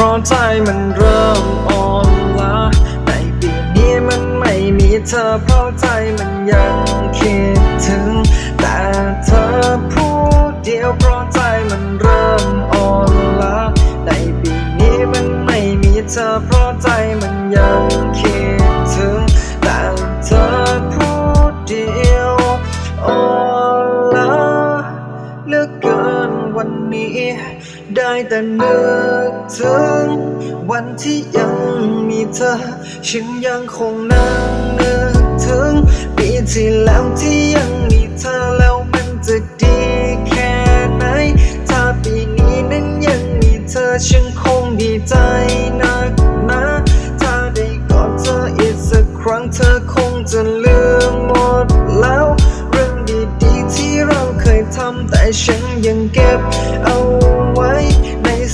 ราะใจมันเริ่มอ่อนล้าในปีนี้มันไม่มีเธอเพราะใจมันยังคิดถึง แต่เธอพูดเดียวเพราะใจมันเริ่มอ่อนล้าในปีนี้มันไม่มีเธอเพราะใจมันยังคิดถึง แต่เธอพูดเดียวอ่อนล้าเหลือเกินวันนี้ ได้แต่นึกถึง วันที่ยังมีเธอ ฉันยังคงนั่งนึกถึง ปีที่แล้วที่ยังมีเธอแล้วมันจะดีแค่ไหน ถ้าปีนี้นั้นยังมีเธอฉันคงดีใจนักนะ ถ้าได้กอดเธออีกสักครั้งเธอคงจะลืมหมดแล้ว เรื่องดีๆที่เราเคยทำแต่ฉันยังเก็บเอา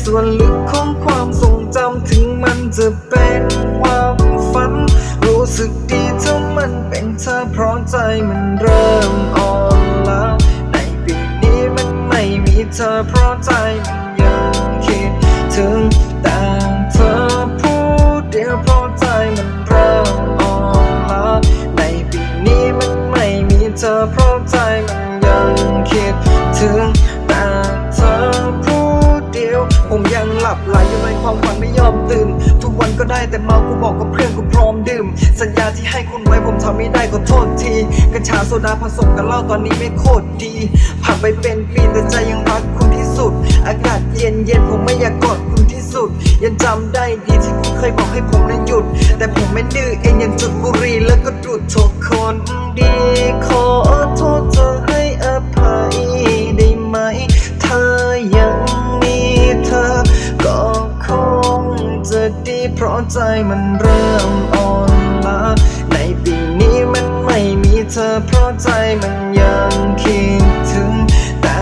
ส่วนลึกของความทรงจำถึงมันจะเป็นความฝัน รู้สึกดีถ้ามันเป็นเธอเพราะใจมันเริ่มอ่อนล้าในปีนี้มันไม่มีเธอเพราะใจมัน ก็ได้แต่เมากูบอกกับเพื่อนกูพร้อมดื่ม สัญญาที่ให้คุณไว้ผมทำไม่ได้ก็โทษทีกัญชาโซดาผสมกันเหล้าตอนนี้ไม่โคตรดีผ่านไปเป็นปีแต่ใจยังรักคุณที่สุด อากาศเย็นเย็นผมไม่อยากกอดคุณที่สุด ยังจำได้ดีที่คุณเคยบอกให้ผมนั้นหยุด แต่ผมไม่ดื้อเองยังจุดบุหรี่แล้วก็ดูดทุกคนดีขอ ใจมันเริ่มอ่อนล้าในปีนี้มันไม่มีเธอเพราะใจมันยังคิดถึง แต่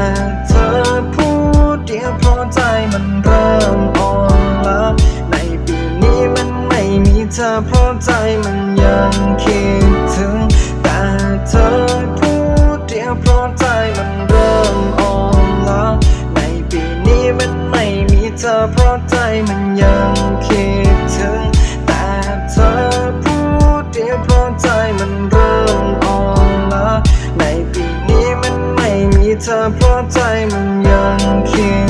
เธอพูดเดียวเพราะใจมันเริ่มอ่อนล้าในปีนี้มันไม่มีเธอเพราะใจมันยังคิดถึง แต่เธอพูดเดียวเพราะใจมันเริ่มอ่อนล้าในปีนี้มันไม่มีเธอเพราะใจมันยังคิด ธอเพราะใจมันยังคิด